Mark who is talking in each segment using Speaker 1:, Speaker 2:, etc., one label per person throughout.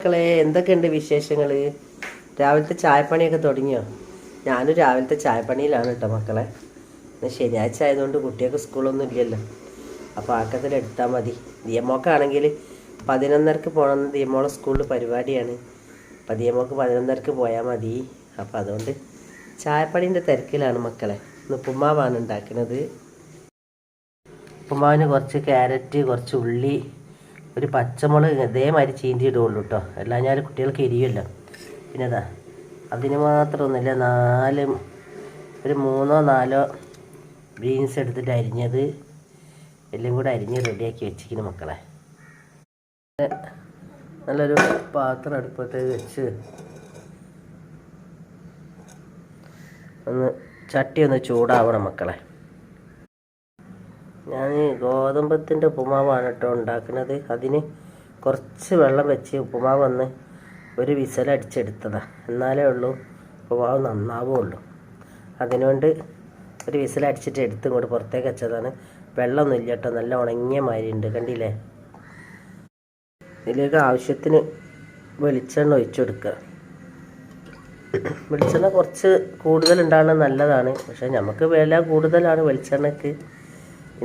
Speaker 1: മക്കളെ എന്തൊക്കെയുണ്ട് വിശേഷങ്ങൾ രാവിലത്തെ ചായപ്പണിയൊക്കെ തുടങ്ങിയോ? ഞാനും രാവിലത്തെ ചായപ്പണിയിലാണ് കേട്ടോ മക്കളെ. എന്നാൽ ശനിയാഴ്ച ആയതുകൊണ്ട് കുട്ടികൾക്ക് സ്കൂളൊന്നും ഇല്ലല്ലോ. അപ്പോൾ ആക്കത്തിൽ എടുത്താൽ മതി. ദിയമോക്കാണെങ്കിൽ പതിനൊന്നരക്ക് പോകണമെന്ന് ദിയമോളെ സ്കൂളിൽ പരിപാടിയാണ്. അപ്പോൾ ദിയമോക്ക് പതിനൊന്നരക്ക് പോയാൽ മതി. അപ്പോൾ അതുകൊണ്ട് ചായപ്പണീന്റെ തിരക്കിലാണ് മക്കളെ. ഇന്ന് ഉപ്പുമാവാണ് ഉണ്ടാക്കുന്നത് ഉപ്പുമാവിന് കുറച്ച് ക്യാരറ്റ് കുറച്ച് ഉള്ളി ഒരു പച്ചമുളക് ഇതേമാതിരി ചീന്തിയിടുള്ളൂ കേട്ടോ എല്ലാം ഞാൻ കുട്ടികൾക്ക് എരിയല്ലോ പിന്നെ അതാ അതിന് മാത്രമൊന്നുമില്ല നാല് ഒരു മൂന്നോ നാലോ ബീൻസ് എടുത്തിട്ട് അരിഞ്ഞത് എല്ലാം കൂടെ അരിഞ്ഞ് റെഡിയാക്കി വെച്ചിരിക്കുന്നു മക്കളെ. നല്ലൊരു പാത്രം അടുപ്പത്ത് വെച്ച് ഒന്ന് ചട്ടി ഒന്ന് ചൂടാവണം മക്കളെ. ഞാൻ ഗോതമ്പത്തിന്റെ ഉപ്പുമാവാണ് കേട്ടോ ഉണ്ടാക്കുന്നത്. അതിന് കുറച്ച് വെള്ളം വെച്ച് ഉപ്പുമാവ് വന്ന് ഒരു വിസലടിച്ചെടുത്തതാണ് എന്നാലേ ഉള്ളൂ ഉപ്പുമാവ് നന്നാവുള്ളൂ. അതിനുകൊണ്ട് ഒരു വിസലടിച്ചിട്ട് എടുത്ത് ഇങ്ങോട്ട് പുറത്തേക്ക് വെച്ചതാണ്. വെള്ളമൊന്നും ഇല്ല കേട്ടോ നല്ല ഉണങ്ങിയ മാതിരി ഉണ്ട് കണ്ടില്ലേ? ഇതിലേക്ക് ആവശ്യത്തിന് വെളിച്ചെണ്ണ ഒഴിച്ചു കൊടുക്കുക. വെളിച്ചെണ്ണ കുറച്ച് കൂടുതൽ ഉണ്ടാകുന്നത് നല്ലതാണ്. പക്ഷേ നമുക്ക് വില കൂടുതലാണ് വെളിച്ചെണ്ണയ്ക്ക്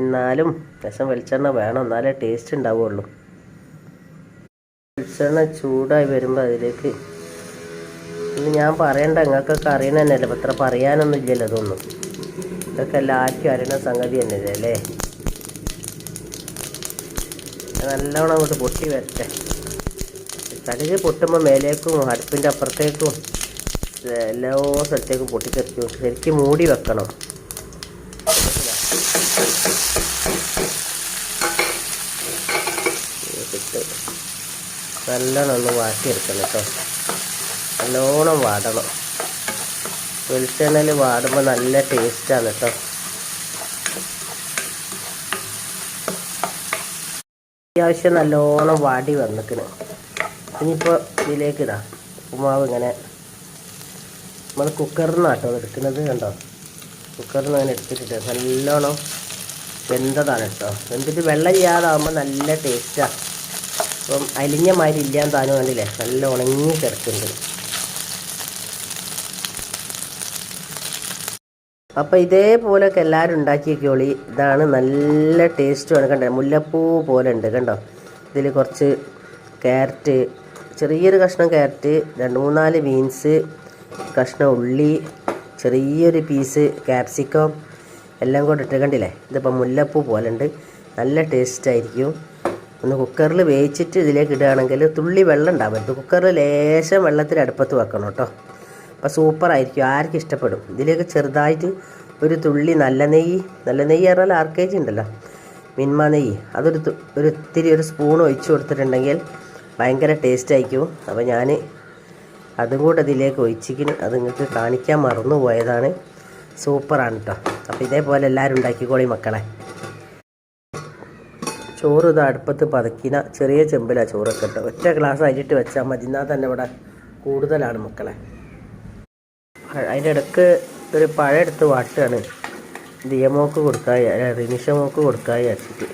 Speaker 1: എന്നാലും രസം വെളിച്ചെണ്ണ വേണം. എന്നാലേ ടേസ്റ്റ് ഉണ്ടാവുള്ളൂ. വെളിച്ചെണ്ണ ചൂടായി വരുമ്പോൾ അതിലേക്ക് ഇത് ഞാൻ പറയണ്ട നിങ്ങൾക്കൊക്കെ അറിയണ തന്നെയല്ലേ ഇപ്പം ഇത്ര പറയാനൊന്നും ഇല്ലല്ലോ ഇതൊന്നും. ഇതൊക്കെ എല്ലാവർക്കും അറിയണ സംഗതി തന്നെയല്ലേ അല്ലേ? നല്ലോണം അങ്ങോട്ട് പൊട്ടി വരട്ടെ. കടുക് പൊട്ടുമ്പോൾ മേലേക്കും അടുപ്പിന്റെ അപ്പുറത്തേക്കും എല്ലാ സ്ഥലത്തേക്കും പൊട്ടിത്തെറിക്കും. ശരിക്കും മൂടി വെക്കണം. നല്ലോണം ഒന്ന് വാട്ടിയെടുക്കണം കേട്ടോ. നല്ലോണം വാടണം. വെളിച്ചെണ്ണയിൽ വാടുമ്പോൾ നല്ല ടേസ്റ്റാണ് കേട്ടോ. അത്യാവശ്യം നല്ലോണം വാടി വന്നിക്കണ്. ഇനിയിപ്പോൾ ഇതിലേക്ക് ഇടാം ഉപ്പുമാവ് ഇങ്ങനെ. നമ്മൾ കുക്കറിൽ നിന്നാട്ടോ എടുക്കുന്നത് കണ്ടോ? കുക്കറിൽ നിന്ന് അങ്ങനെ എടുത്തിട്ടിട്ട് നല്ലോണം വെന്തതാണ് കേട്ടോ. വെന്തിട്ട് വെള്ളം ചെയ്യാതാകുമ്പോൾ നല്ല ടേസ്റ്റാണ് അപ്പം അലിഞ്ഞ മാതിരി ഇല്ലാൻ താനും കണ്ടില്ലേ? നല്ല ഉണങ്ങി കിടക്കുന്നുണ്ട്. അപ്പോൾ ഇതേപോലെയൊക്കെ എല്ലാവരും ഉണ്ടാക്കിയൊക്കെയോളി ഇതാണ് നല്ല ടേസ്റ്റുമാണ് കണ്ടോ? മുല്ലപ്പൂ പോലെ ഉണ്ട് കണ്ടോ? ഇതിൽ കുറച്ച് ക്യാരറ്റ് ചെറിയൊരു കഷ്ണം ക്യാരറ്റ് രണ്ട് മൂന്നാൽ ബീൻസ് കഷ്ണം ഉള്ളി ചെറിയൊരു പീസ് ക്യാപ്സിക്കം എല്ലാം കൂടെ ഇട്ട് കണ്ടില്ലേ? ഇതിപ്പോൾ മുല്ലപ്പൂ പോലെ ഉണ്ട് നല്ല ടേസ്റ്റ് ആയിരിക്കും. ഒന്ന് കുക്കറിൽ വേവിച്ചിട്ട് ഇതിലേക്ക് ഇടുകയാണെങ്കിൽ തുള്ളി വെള്ളം ഉണ്ടാവരുത് കുക്കറിൽ ലേശം വെള്ളത്തിൽ അടുപ്പത്ത് വെക്കണം കേട്ടോ. അപ്പോൾ സൂപ്പറായിരിക്കും ആർക്കും ഇഷ്ടപ്പെടും. ഇതിലേക്ക് ചെറുതായിട്ട് ഒരു തുള്ളി നല്ല നെയ്യ്. നല്ല നെയ്യ് പറഞ്ഞാൽ ആർ കെ ജി ഉണ്ടല്ലോ. മിൻമ നെയ്യ്. അതൊരു ഒരു ഇത്തിരി ഒരു സ്പൂൺ ഒഴിച്ചു കൊടുത്തിട്ടുണ്ടെങ്കിൽ ഭയങ്കര ടേസ്റ്റ് ആയിരിക്കും. അപ്പോൾ ഞാൻ അതും കൂടെ ഇതിലേക്ക് ഒഴിച്ചിക്കിന് അത് നിങ്ങൾക്ക് കാണിക്കാൻ മറന്നു പോയതാണ് സൂപ്പറാണ് കേട്ടോ അപ്പോൾ ഇതേപോലെ എല്ലാവരും ഉണ്ടാക്കിക്കോളി മക്കളെ. ചോറ് ഇത് അടുപ്പത്ത് പതക്കിന ചെറിയ ചെമ്പിലാണ് ചോറൊക്കെ ഇട്ട് ഒറ്റ ഗ്ലാസ് അരിയിട്ട് വെച്ചാൽ മതി. എന്നാൽ തന്നെ ഇവിടെ കൂടുതലാണ് മക്കളെ. അതിന്റെ ഇടയ്ക്ക് ഒരു പഴം എടുത്ത് വാട്ടുകയാണ്. ദിയമോക്ക് കൊടുക്കായി റിനിഷമോക്ക് കൊടുക്കാൻ വിചാരിച്ചിട്ട്.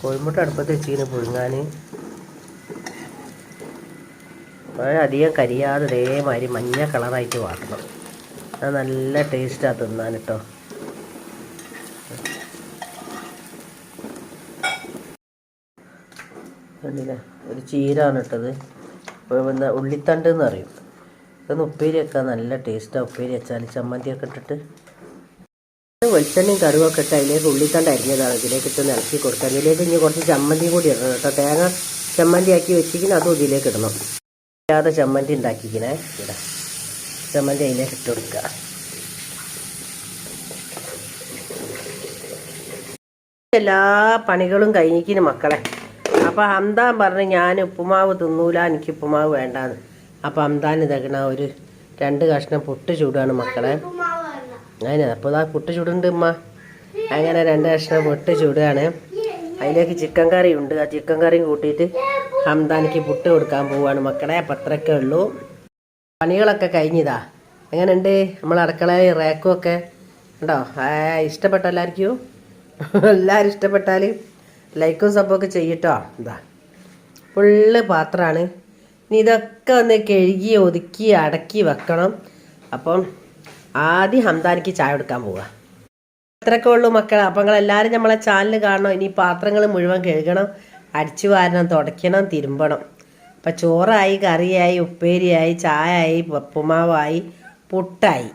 Speaker 1: കോഴിമുട്ട അടുപ്പത്ത് വെച്ചിങ്ങനെ പുഴുങ്ങാൻ പഴം അധികം കരിയാതെ ഇതേമാതിരി മഞ്ഞ കളറായിട്ട് വാട്ടണം. അത് നല്ല ടേസ്റ്റാണ് തിന്നാൻ കേട്ടോ കണ്ടില്ലേ? ഒരു ചീരാണ് ഇട്ടത്. പിന്നെ ഉള്ളിത്തണ്ട് എന്ന് പറയും. ഇതൊന്ന് ഉപ്പേരി വെക്കാൻ നല്ല ടേസ്റ്റാണ് ഉപ്പേരി വെച്ചാൽ. ചമ്മന്തിയൊക്കെ ഇട്ടിട്ട് വെളിച്ചെണ്ണയും കടുവൊക്കെ ഇട്ട് അതിലേക്ക് ഉള്ളിത്തണ്ട് അരിഞ്ഞതാണ്. ഇതിലേക്ക് ഇട്ട് ഇളക്കി കൊടുക്കുക അതിലേക്ക് ഇനി കുറച്ച് ചമ്മന്തി കൂടി ഇടണം കേട്ടോ. തേങ്ങ ചമ്മന്തി ആക്കി വെച്ചിരിക്കുന്ന അതും ഇതിലേക്ക് ഇടണം. ഇല്ലാതെ ചമ്മന്തി ഉണ്ടാക്കിക്കണേ. ഇവിടെ ചമ്മന്തി അതിലേക്ക് ഇട്ട് കൊടുക്കുക എല്ലാ പണികളും കഴിഞ്ഞിക്കിന് മക്കളെ. അപ്പോൾ ഹംദാൻ പറഞ്ഞ് ഞാൻ ഉപ്പുമാവ് തിന്നൂല എനിക്ക് ഉപ്പുമാവ് വേണ്ടാന്ന്. അപ്പോൾ ഹംദാൻ ഇതാക്കണ ഒരു രണ്ട് കഷ്ണം പുട്ട് ചൂടാണ് മക്കളെ. അതിന് അപ്പോൾ ഇതാ പുട്ട് ചൂടുണ്ട് ഉമ്മ. അങ്ങനെ രണ്ട് കഷ്ണം പുട്ട് ചൂടാണ്. അതിലേക്ക് ചിക്കൻ കറി ഉണ്ട് ആ ചിക്കൻ കറിയും കൂട്ടിയിട്ട് ഹംദാനിക്ക് പുട്ട് കൊടുക്കാൻ പോവാണ് മക്കളെ അപ്പം അത്രയൊക്കെ ഉള്ളൂ. പണികളൊക്കെ കഴിഞ്ഞതാ. എങ്ങനെയുണ്ട്? നമ്മൾ അടുക്കളയിൽ റാക്കും ഒക്കെ ഉണ്ടോ ഇഷ്ടപ്പെട്ട എല്ലാവർക്കും? എല്ലാവരും ഇഷ്ടപ്പെട്ടാൽ ലൈക്കും സബ്ബൊക്കെ ചെയ്യട്ടോ എന്താ ഫുള്ള് പാത്രമാണ്. ഇനി ഇതൊക്കെ ഒന്ന് കഴുകി ഒതുക്കി അടക്കി വെക്കണം. അപ്പം ആദ്യം ഹംദാനിക്ക് ചായ കൊടുക്കാൻ പോവുക അത്രയൊക്കെ ഉള്ളൂ മക്കളെ. അപ്പം നിങ്ങളെല്ലാവരും നമ്മളെ ചാനൽ കാണണം. ഇനി പാത്രങ്ങൾ മുഴുവൻ കഴുകണം. അടിച്ചു വാരണം തുടയ്ക്കണം തിരുമ്പണം. അപ്പം ചോറായി കറിയായി ഉപ്പേരിയായി ചായയായി ഉപ്പുമാവായി പുട്ടായി.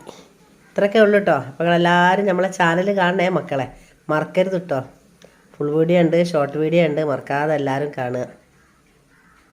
Speaker 1: ഇത്രയൊക്കെ ഉള്ളൂ കേട്ടോ അപ്പം നിങ്ങളെല്ലാവരും നമ്മളെ ചാനൽ കാണണേ മക്കളെ. മറക്കരുത് കേട്ടോ ഫുൾ വീഡിയോ ഉണ്ട് ഷോർട്ട് വീഡിയോ ഉണ്ട്. മറക്കാതെ എല്ലാവരും കാണുക.